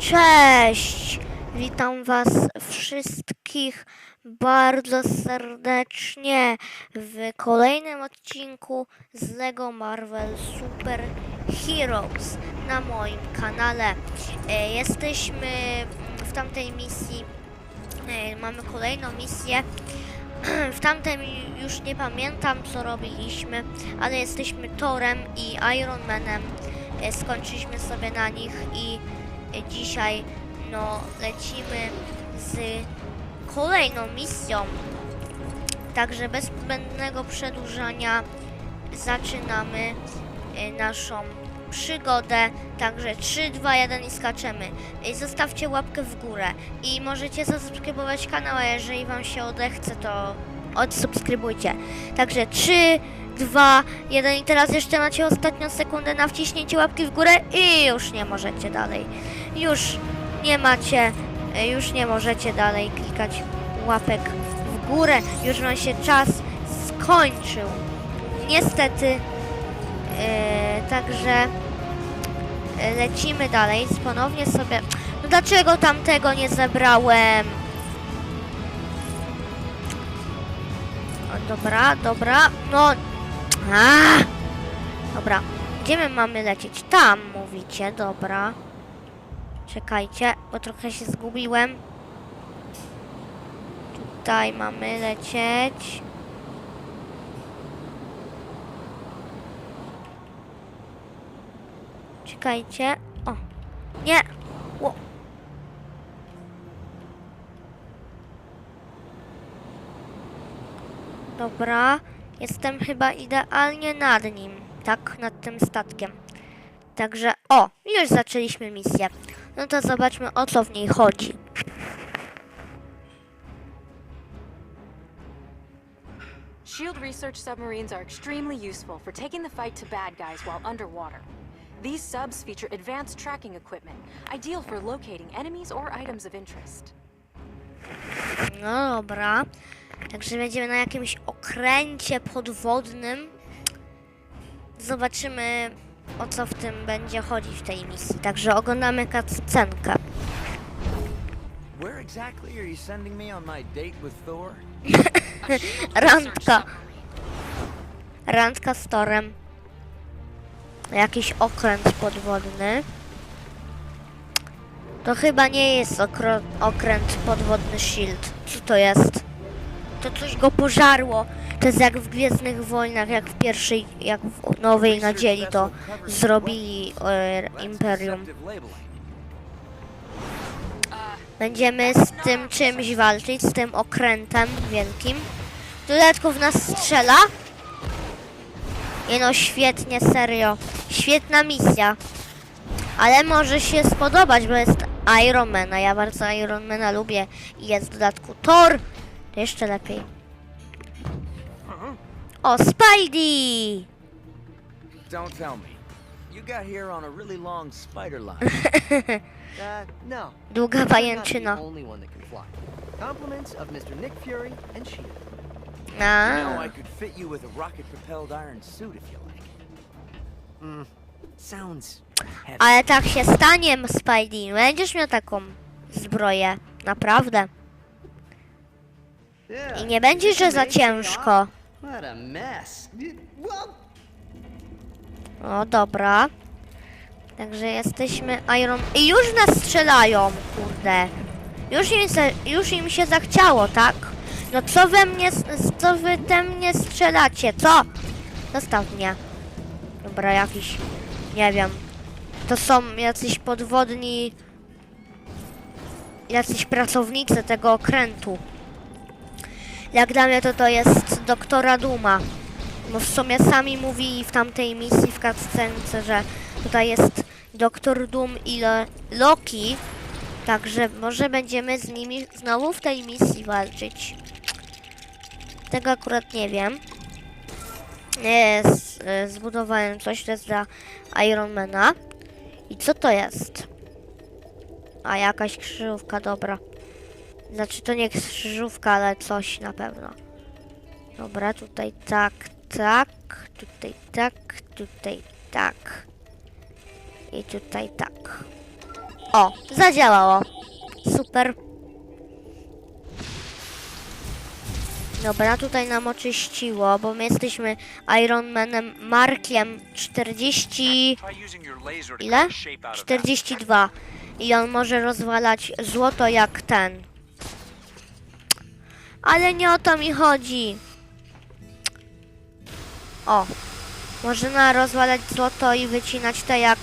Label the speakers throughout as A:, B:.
A: Cześć! Witam Was wszystkich bardzo serdecznie w kolejnym odcinku z LEGO Marvel Super Heroes na moim kanale. E, Jesteśmy w tamtej misji, e, mamy kolejną misję. W tamtym już nie pamiętam co robiliśmy, ale jesteśmy Torem i Iron Manem. E, Skończyliśmy sobie na nich i dzisiaj no lecimy z kolejną misją. Także bez zbędnego przedłużania zaczynamy e, naszą przygodę. Także 3, 2, 1 i skaczemy. E, Zostawcie łapkę w górę i możecie zasubskrybować kanał, a jeżeli Wam się odechce, to odsubskrybujcie. Także 3, 2, 1 i teraz jeszcze macie ostatnią sekundę na wciśnięcie łapki w górę i już nie możecie dalej. Już nie macie, e, już nie możecie dalej klikać łapek w górę. Już wam się czas skończył. Niestety. E, także e, lecimy dalej. Ponownie sobie. No dlaczego tamtego nie zebrałem? Dobra, dobra. No. A! Dobra. Gdzie my mamy lecieć? Tam mówicie, dobra. Czekajcie, bo trochę się zgubiłem. Tutaj mamy lecieć. Czekajcie. O. Nie. Ło. Dobra. Jestem chyba idealnie nad nim. Tak, nad tym statkiem. Także, o, już zaczęliśmy misję. No to zobaczmy o co w niej chodzi.
B: Shield research submarines are extremely useful for taking the fight to bad guys while underwater. These subs feature advanced tracking equipment, ideal for locating enemies or items of interest.
A: No dobra. Także będziemy na jakimś okręcie podwodnym. Zobaczymy o co w tym będzie chodzić w tej misji. Także oglądamy cutscenkę.
C: Where exactly are you sending me on my date with Thor?
A: Randka. Randka z torem. Jakiś okręt podwodny. To chyba nie jest okręt podwodny Shield. Co to jest? To coś go pożarło. To jest jak w Gwiezdnych Wojnach, jak w pierwszej, jak w Nowej Nadziei to zrobili e, Imperium. Będziemy z tym czymś walczyć, z tym okrętem wielkim. Dodatków nas strzela. Nie no, świetnie, serio. Świetna misja. Ale może się spodobać, bo jest Iron Man, a ja bardzo Iron Mana lubię. I jest w dodatku Thor. Jeszcze lepiej. O, Spidey!
C: Don't tell me. You got here on a really long spider line.
D: Uh, no.
A: Długa pajęczyna.
D: Compliments of Mr. Nick Fury and Shield.
C: you know,
A: A,
C: I could fit you with a rocket-propelled iron suit if you like.
D: Mm, sounds heavy.
A: ale tak się stanie, Spidey. Będziesz miał taką zbroję. Naprawdę. I nie będzie, że za ciężko. O, dobra. Także jesteśmy Iron... I już nas strzelają, kurde. Już im, se, już im się zachciało, tak? No co we mnie, co wy te mnie strzelacie, co? Zostaw mnie. Dobra, jakiś, nie wiem. To są jacyś podwodni... Jacyś pracownicy tego okrętu. Jak dla mnie to to jest doktora Duma. Bo w sumie sami mówili w tamtej misji w cutscence, że tutaj jest Doktor Doom i Lo- Loki. Także może będziemy z nimi znowu w tej misji walczyć. Tego akurat nie wiem. Z, e, zbudowałem coś, to jest dla Ironmana. I co to jest? A jakaś krzyżówka, dobra. Znaczy to nie krzyżówka, ale coś na pewno. Dobra, tutaj tak, tak, tutaj tak, tutaj tak. I tutaj tak. O, zadziałało. Super. Dobra, tutaj nam oczyściło, bo my jesteśmy Iron Manem Markiem 40...
E: Try using your laser to
A: Ile?
E: cut a shape out of that.
A: 42. I on może rozwalać złoto jak ten. Ale nie o to mi chodzi. O. Można rozwalać złoto i wycinać to jak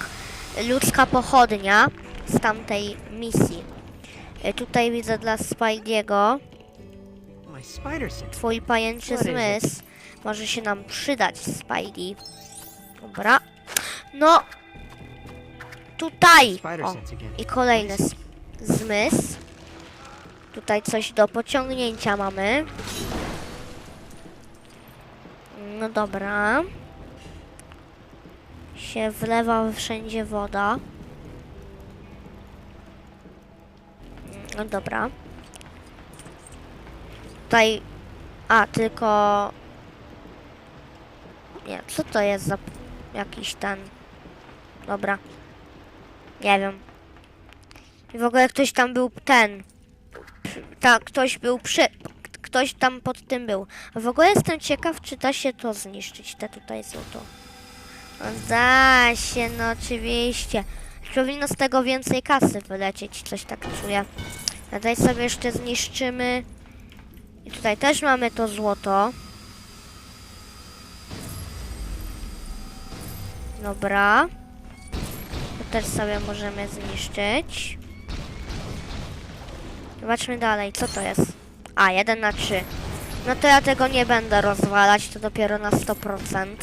A: ludzka pochodnia z tamtej misji. E, Tutaj widzę dla Spidey'ego twój pajęczy zmysł może się nam przydać, Spidey. Dobra. No. Tutaj. O. I kolejny zmysł. Tutaj coś do pociągnięcia mamy. No dobra. Się wlewa wszędzie woda. No dobra. Tutaj... A, tylko... Nie, co to jest za jakiś ten... Dobra. Nie wiem. I w ogóle ktoś tam był ten. Tak, ktoś był przy. Ktoś tam pod tym był. W ogóle jestem ciekaw, czy da się to zniszczyć, te tutaj złoto. No da się, no oczywiście. Powinno z tego więcej kasy wylecieć, coś tak czuję. A tutaj sobie jeszcze zniszczymy. I tutaj też mamy to złoto. Dobra. To też sobie możemy zniszczyć. Zobaczmy dalej, co to jest. A, 1 na 3. No to ja tego nie będę rozwalać, to dopiero na 100%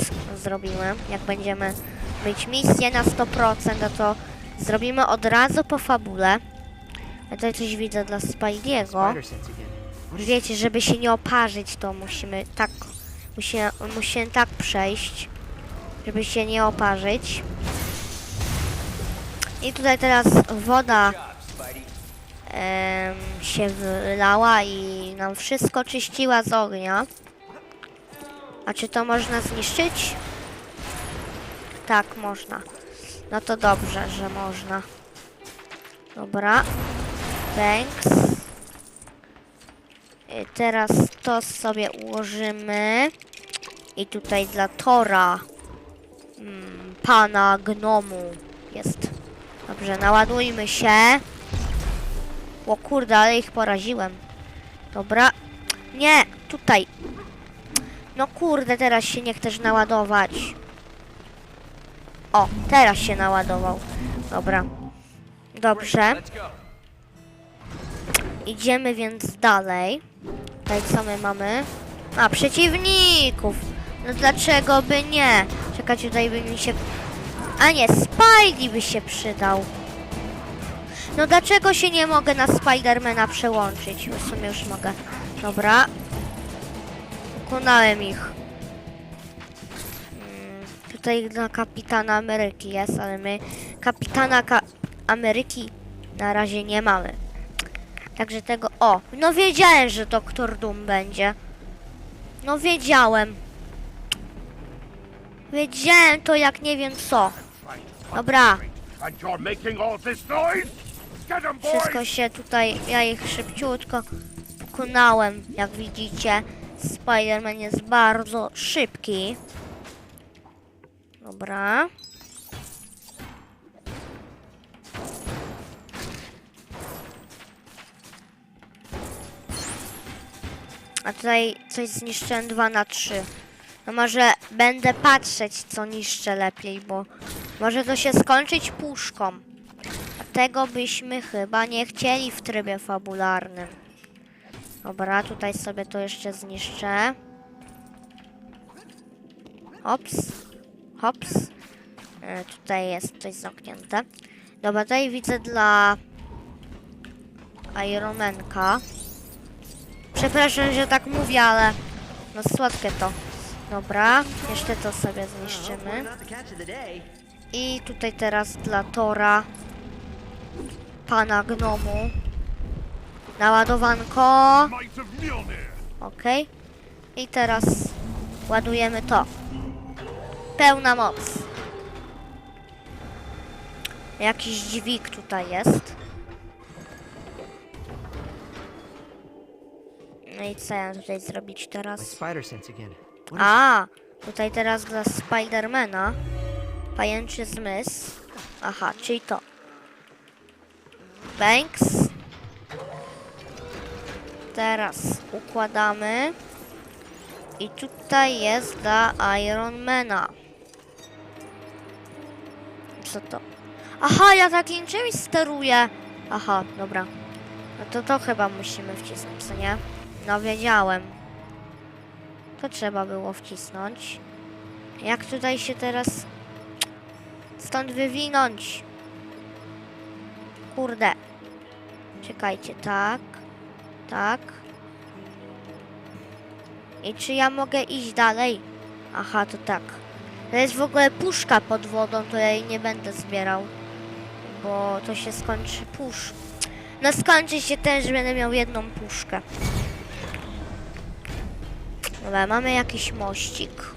A: zrobimy. Jak będziemy mieć misję na 100%, no to zrobimy od razu po fabule. Ja tutaj coś widzę dla Spidey'ego. Wiecie, żeby się nie oparzyć, to musimy tak, musimy, musimy tak przejść, żeby się nie oparzyć. I tutaj teraz woda się wylała i nam wszystko czyściła z ognia. A czy to można zniszczyć? Tak, można. No to dobrze, że można. Dobra. Thanks. Y, Teraz to sobie ułożymy. I tutaj dla Tora mm, pana gnomu jest. Dobrze, naładujmy się. O kurde, ale ich poraziłem. Dobra. Nie, tutaj. No kurde, teraz się nie chcesz naładować. O, teraz się naładował. Dobra. Dobrze. Idziemy więc dalej. Tutaj co my mamy? A, przeciwników! No dlaczego by nie? Czekać tutaj by mi się... A nie, Spidey by się przydał. No dlaczego się nie mogę na Spidermana przełączyć? W sumie już mogę. Dobra. Pokonałem ich. Mm, Tutaj dla kapitana Ameryki jest, ale my kapitana Ka Ameryki na razie nie mamy. Także tego. O, no wiedziałem, że Doktor Doom będzie. No wiedziałem. Wiedziałem to jak nie wiem co. Dobra,
F: And you're making all this noise?
A: Wszystko się tutaj, ja ich szybciutko pokonałem, jak widzicie. Spider-Man jest bardzo szybki. Dobra. A tutaj coś zniszczyłem 2 na 3. No może będę patrzeć, co niszczę lepiej, bo może to się skończyć puszką. Tego byśmy chyba nie chcieli w trybie fabularnym. Dobra, tutaj sobie to jeszcze zniszczę. Hops. Hops. E, tutaj jest coś zamknięte. Dobra, tutaj widzę dla Ironmanka. Przepraszam, że tak mówię, ale no słodkie to. Dobra, jeszcze to sobie zniszczymy. I tutaj teraz dla Tora pana gnomu. Naładowanko.
F: Might of Mjolnir!
A: Ok. I teraz ładujemy to. Pełna moc. Jakiś dźwig tutaj jest. No i co ja tutaj zrobić teraz? A, tutaj teraz dla Spidermana. Pajęczy zmysł. Aha, czyli to. Banks. Teraz układamy. I tutaj jest dla Ironmana. Co to? Aha, ja takim czymś steruję. Aha, dobra. No to to chyba musimy wcisnąć, co nie? No wiedziałem. To trzeba było wcisnąć. Jak tutaj się teraz stąd wywinąć? Kurde. Czekajcie, tak. Tak. I czy ja mogę iść dalej? Aha, to tak. To jest w ogóle puszka pod wodą, to ja jej nie będę zbierał. Bo to się skończy pusz. No skończy się ten, że będę miał jedną puszkę. Dobra, mamy jakiś mościk.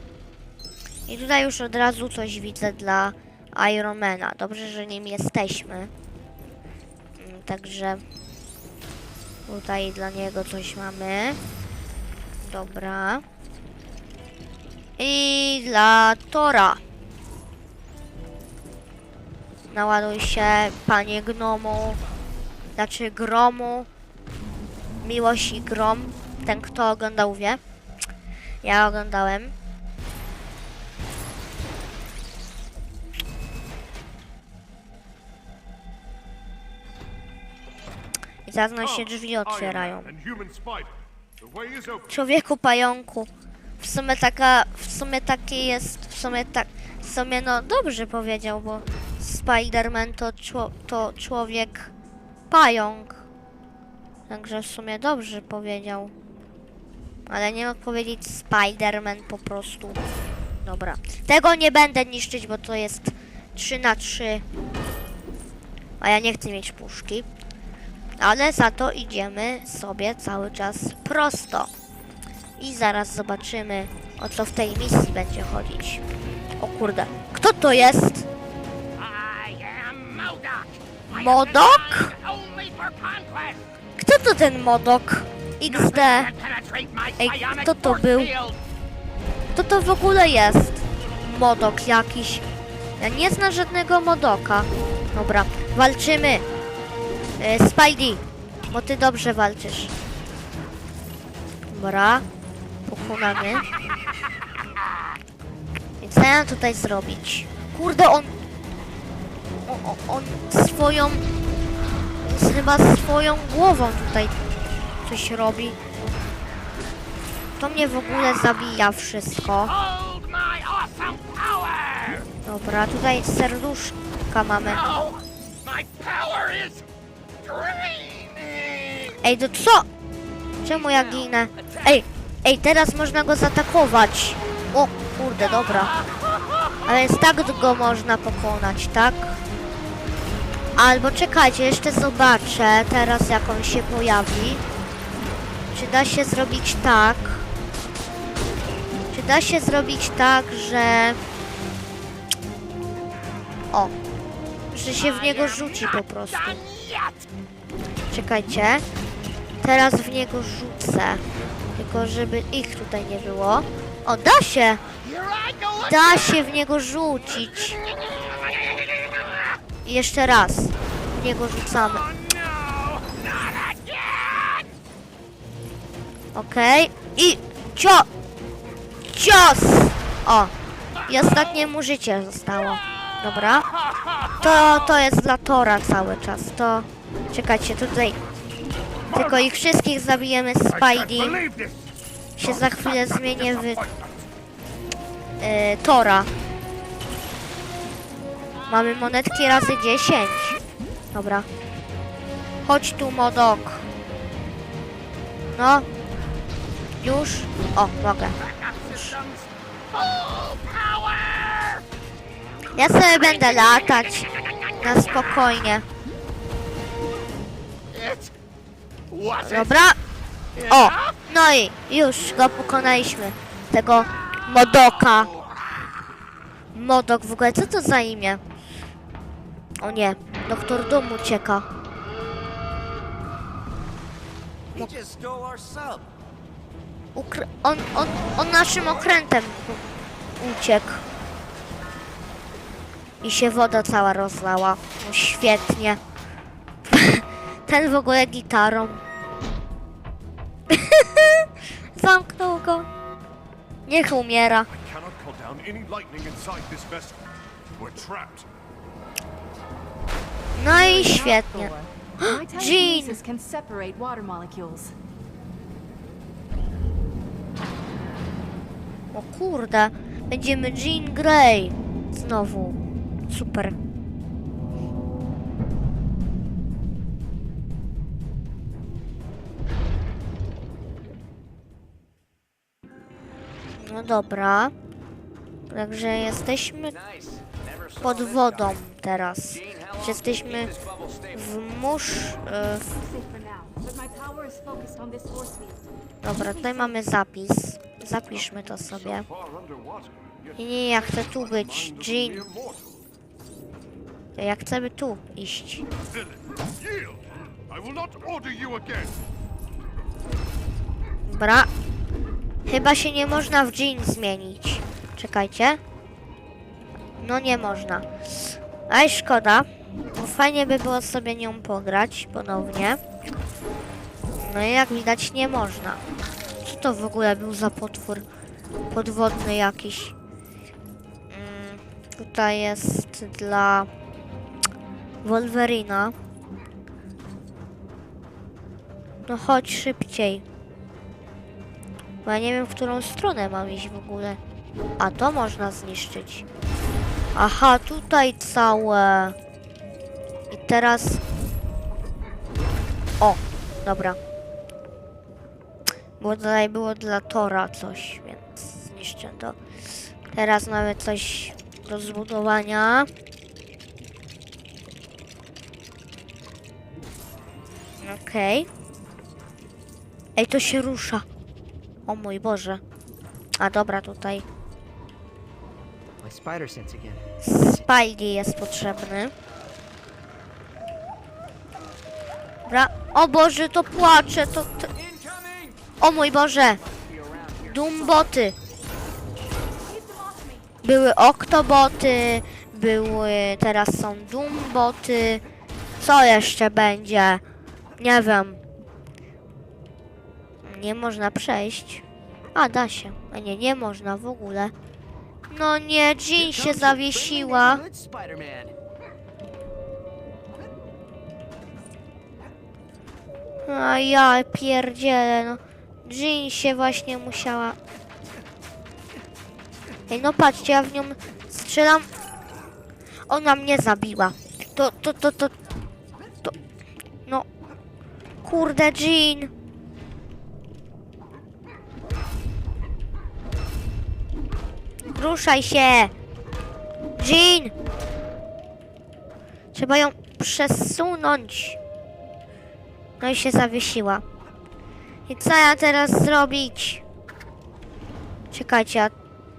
A: I tutaj już od razu coś widzę dla Ironmana. Dobrze, że nim jesteśmy. Także tutaj dla niego coś mamy. Dobra. I dla Tora. Naładuj się, panie gnomu. Znaczy gromu. Miłość i grom. Ten, kto oglądał, wie. Ja oglądałem.
F: Spider. The way is open.
A: Człowieku pająku. W sumie taka, w sumie takie jest, w sumie tak, w sumie no dobrze powiedział, bo Spider-Man to, czło, to człowiek pająk. Także w sumie dobrze powiedział. Ale nie mógł powiedzieć Spider-Man po prostu. Dobra. Tego nie będę niszczyć, bo to jest 3 na 3 A ja nie chcę mieć puszki. Ale za to idziemy sobie cały czas prosto. I zaraz zobaczymy, o co w tej misji będzie chodzić. O kurde, kto to jest?
F: Modok.
A: Kto to ten Modok? XD. Ej, kto to był? Kto to w ogóle jest? Modok jakiś. Ja nie znam żadnego Modoka. Dobra, walczymy. E, Spidey, bo ty dobrze walczysz. Dobra, pokonamy. I co ja tutaj zrobić? Kurde, on... O, o, on swoją... Chyba swoją głową tutaj coś robi. To mnie w ogóle zabija wszystko. Dobra, tutaj serduszka mamy. Ej, to co? Czemu ja ginę? Ej, ej, teraz można go zaatakować. O, kurde, dobra. A więc tak go można pokonać, tak? Albo czekajcie, jeszcze zobaczę teraz jak on się pojawi. Czy da się zrobić tak? Czy da się zrobić tak, że... O, że się w niego rzuci po prostu. Czekajcie. Teraz w niego rzucę. Tylko żeby ich tutaj nie było. O, da się! Da się w niego rzucić. I jeszcze raz. W niego rzucamy.
F: Oh no.
A: Okej. I cio... Cios! O! I ostatniemu życie zostało. Dobra. To, to jest dla Tora cały czas. To... Czekajcie, tutaj... Tylko ich wszystkich zabijemy Spidey. się za chwilę zmienię w e, Tora. Mamy monetki razy 10. Dobra. Chodź tu, Modok. No. Już? O, mogę.
F: Power.
A: Ja sobie będę latać. Na spokojnie. Dobra. O, no i już go pokonaliśmy. Tego Modoka. Modok w ogóle, co to za imię? O nie, doktor Doom ucieka. Ukr- on, on, on naszym okrętem uciekł. I się woda cała rozlała. No świetnie. Ten w ogóle gitarą. Zamknął go. Niech umiera. No i świetnie. Jean! O kurde, będziemy Jean Grey. Znowu. Super. No dobra. Także jesteśmy pod wodą teraz. Jesteśmy w mórz... E. Dobra, tutaj mamy zapis. Zapiszmy to sobie. Nie, ja chcę tu być. Jean,
F: will not order you again.
A: Dobra. Chyba się nie można w Jean zmienić. Czekajcie. No nie można. Aj, szkoda. Bo fajnie by było sobie nią pograć ponownie. No i jak widać nie można. Co to w ogóle był za potwór podwodny jakiś? Mm, tutaj jest dla Wolverina. No chodź szybciej. Bo ja nie wiem, w którą stronę mam iść w ogóle. A to można zniszczyć. Aha, tutaj całe. I teraz... O, dobra. Bo tutaj było dla Tora coś, więc zniszczę to. Teraz mamy coś do zbudowania. Okej. Ej, to się rusza. O mój Boże. A dobra, tutaj. Spidey jest potrzebny. Dobra. O Boże, to płacze, to... to... O mój Boże! Dumboty! Były oktoboty, były... teraz są dumboty. Co jeszcze będzie? Nie wiem. Nie można przejść. A, da się. A nie, nie można w ogóle. No nie, Jean się zawiesiła. A ja pierdzielę, no. Jean się właśnie musiała... Ej, no patrzcie, ja w nią strzelam. Ona mnie zabiła. To, to, to... to... Kurde, Jean. Ruszaj się! Jean! Trzeba ją przesunąć. No i się zawiesiła. I co ja teraz zrobić? Czekajcie, a...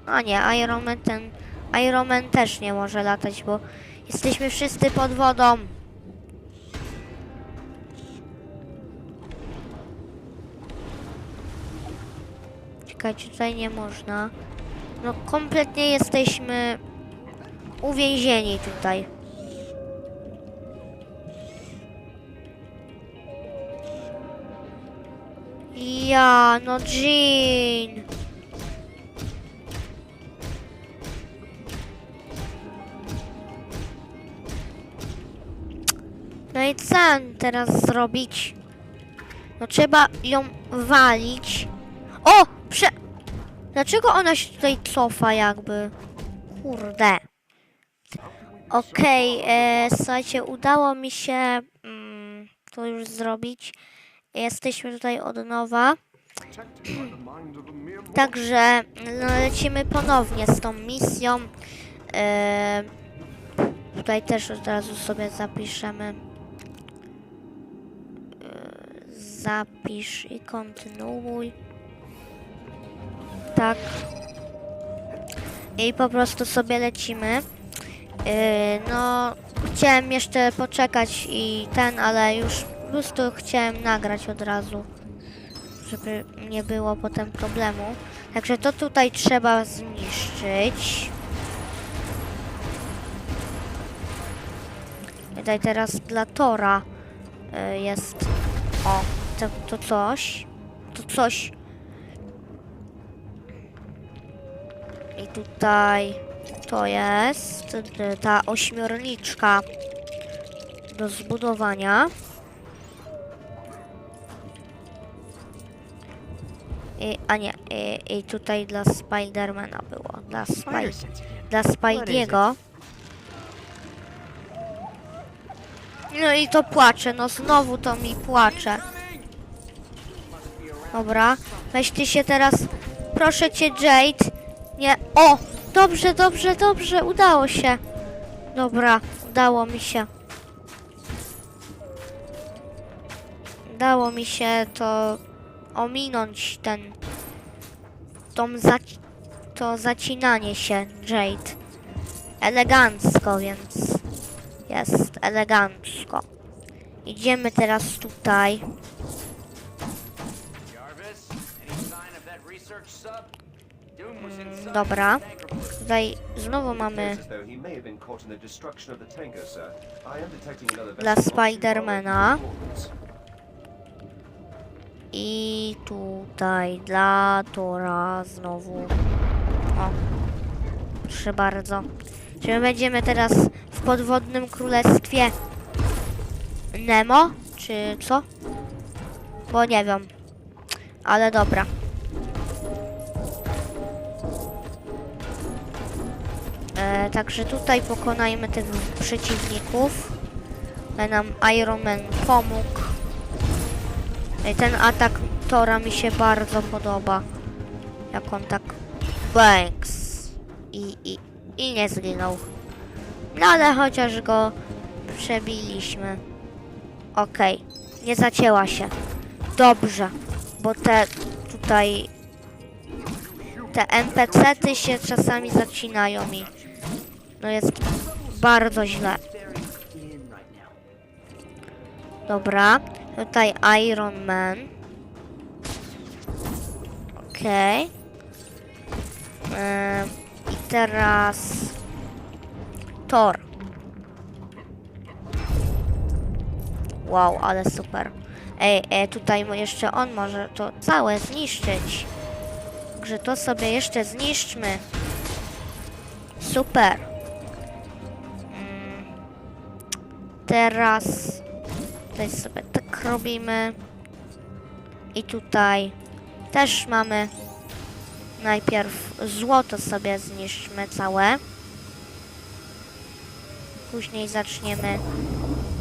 A: a nie, Iron Man ten... Iron Man też nie może latać, bo jesteśmy wszyscy pod wodą. Czekajcie, tutaj nie można. No kompletnie jesteśmy uwięzieni tutaj. Ja, no Jean. No i co teraz zrobić? No trzeba ją walić. O! Prze... Dlaczego ona się tutaj cofa jakby? Kurde. Okej, e, słuchajcie, udało mi się mm, to już zrobić. Jesteśmy tutaj od nowa. Także no, lecimy ponownie z tą misją. E, tutaj też od razu sobie zapiszemy. E, zapisz i kontynuuj. Tak. I po prostu sobie lecimy. E, no, chciałem jeszcze poczekać i ten, ale już po prostu chciałem nagrać od razu, żeby nie było potem problemu. Także to tutaj trzeba zniszczyć. Tutaj teraz dla Tora y, jest. O, to, to coś. To coś. Tutaj to jest y, ta ośmiorniczka do zbudowania. I, a nie, i, i tutaj dla Spidermana było. Dla, Spy, dla Spidey'ego. No i to płacze, no znowu to mi płacze. Dobra, weź ty się teraz, proszę cię Jade. Nie, o, dobrze, dobrze, dobrze, udało się. Dobra, udało mi się. Udało mi się to ominąć ten, tą zac to zacinanie się Jade. Elegancko, więc jest elegancko. Idziemy teraz tutaj. Dobra. Tutaj znowu mamy Dla Spidermana. i tutaj dla Tora znowu. O, proszę bardzo. Czy my będziemy teraz w podwodnym królestwie Nemo? Czy co? Bo nie wiem. Ale dobra. E, także tutaj pokonajmy tych przeciwników. E, Nam Iron Man pomógł. Ej, Ten atak Tora mi się bardzo podoba. Jak on tak banks i, i, i nie zginął. No ale chociaż go przebiliśmy. Okej, nie zacięła się. Dobrze, bo te tutaj te NPC-ty się czasami zacinają i no jest bardzo źle. Dobra, tutaj Iron Man. Okej. Em, I teraz Thor. Wow, ale super. Ej, e, tutaj jeszcze on może to całe zniszczyć. Także to sobie jeszcze zniszczmy. Super. Teraz Tutaj sobie tak robimy. I tutaj też mamy. Najpierw złoto sobie zniszczmy całe. Później zaczniemy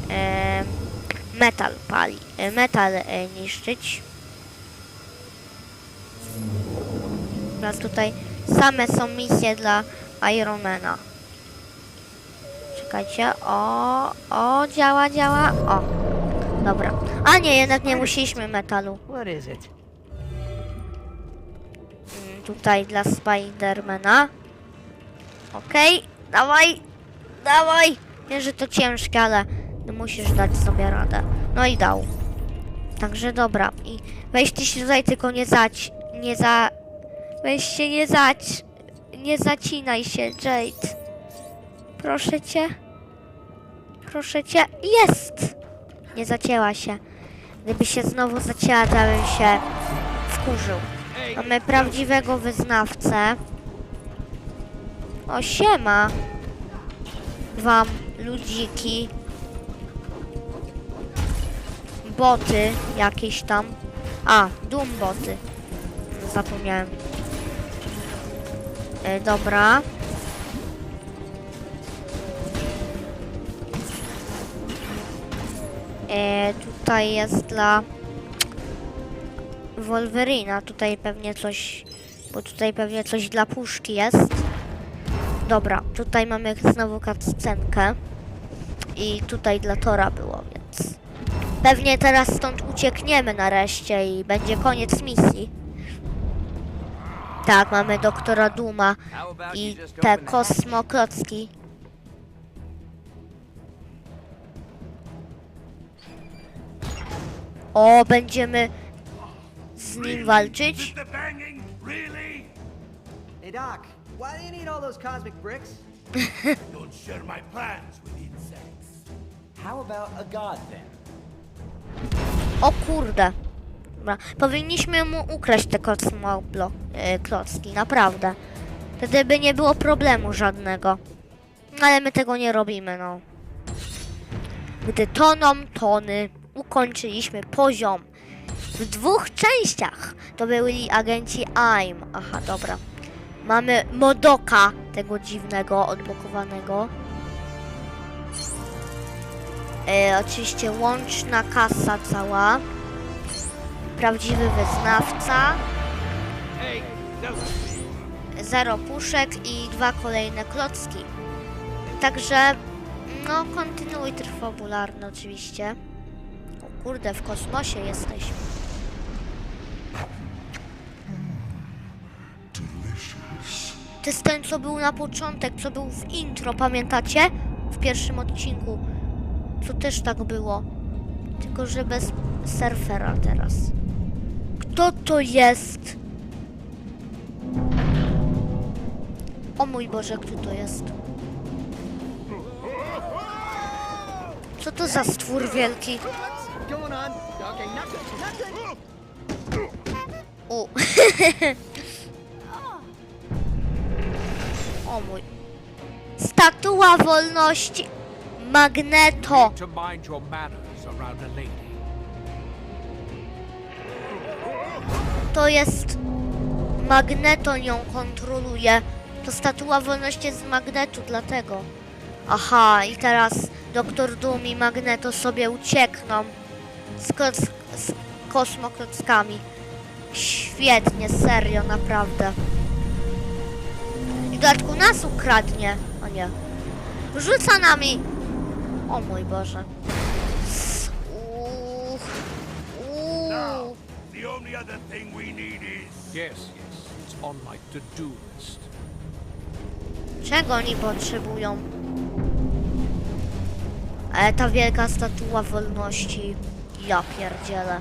A: e, metal pali, e, metal e, niszczyć. Teraz tutaj same są misje dla Ironmana. Czekajcie, o, o, działa, działa, o. Dobra. A nie, jednak nie musieliśmy metalu.
D: What is it?
A: Mm, Tutaj dla Spidermana. Okej, dawaj, dawaj. Wiem, że to ciężkie, ale ty musisz dać sobie radę. No i dał. Także dobra. I weź ty się tutaj tylko nie zać, nie za... Weź się nie zać, nie zacinaj się, Jade. Proszę cię. Proszę cię. Jest! Nie zacięła się. Gdyby się znowu zacięła, to bym się wkurzył. Mamy prawdziwego wyznawcę. O, siema. Wam, ludziki. Boty jakieś tam. A, Doom boty. Zapomniałem. E, dobra. E, tutaj jest dla Wolverina. Tutaj pewnie coś, bo tutaj pewnie coś dla puszki jest. Dobra, tutaj mamy znowu cutscenkę. I tutaj dla Tora było, więc pewnie teraz stąd uciekniemy nareszcie i będzie koniec misji. Tak, mamy doktora Duma i te
C: open
A: O, będziemy z nim walczyć.
F: The banging, really?
D: Hey, Doc, why do you need all those cosmic bricks?
F: Don't share my plans with insects.
G: How about a god then?
A: O kurde. Dobra. Powinniśmy mu ukraść te kosmoblo, yy, klocki, naprawdę. Wtedy by nie było problemu żadnego. No ale my tego nie robimy, no. Gdy toną tony, ukończyliśmy poziom w dwóch częściach. To byli agenci AIM. Aha, dobra. Mamy Modoka, tego dziwnego, odblokowanego. E, oczywiście łączna kasa cała. Prawdziwy wyznawca. Zero puszek i dwa kolejne klocki. Także, no, kontynuuj fabularny oczywiście. Kurde, w kosmosie jesteśmy. To jest ten, co był na początek, co był w intro, pamiętacie? W pierwszym odcinku. Co też tak było. Tylko, że bez surfera teraz. Kto to jest? O mój Boże, kto to jest? Co to za stwór wielki?
D: Going on? Okay, not good, not good.
A: U. o mój. Statua wolności. Magneto.
H: to
A: jest Magneto nią kontroluje. To statua wolności jest z magnetu, dlatego. Aha, i teraz Doktor Doom i Magneto sobie uciekną z, koc, z kosmoklockami. Świetnie, serio, naprawdę. I dodatku nas ukradnie. O nie. Rzuca nami. O mój Boże. Uuu. Uuu.
F: The only other thing we need is...
H: Yes, yes, it's on my to-do list.
A: Czego oni potrzebują? Ale ta wielka statua wolności. Ja pierdzielę.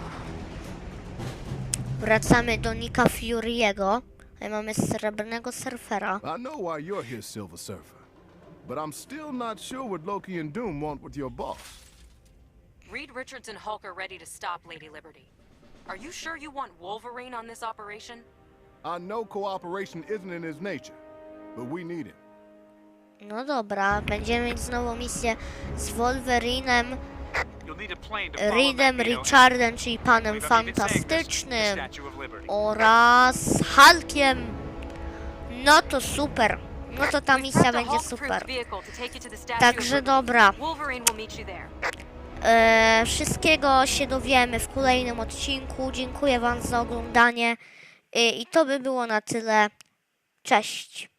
A: Wracamy do Nika Fury'ego. Tutaj mamy srebrnego surfera.
I: I know why you're here, Silver Surfer. But I'm still not sure what Loki and Doom want with your boss.
B: Reed Richards and Hulk are ready to stop Lady Liberty. Are you sure you want Wolverine on this operation?
I: I know cooperation isn't in his nature, but we need him.
A: No dobra, będziemy mieć znowu misję z Wolverinem, Reedem, Richardem, czyli Panem Fantastycznym oraz Hulkiem. No to super. No to ta misja będzie super. Także dobra. E, wszystkiego się dowiemy w kolejnym odcinku. Dziękuję Wam za oglądanie. E, I to by było na tyle. Cześć.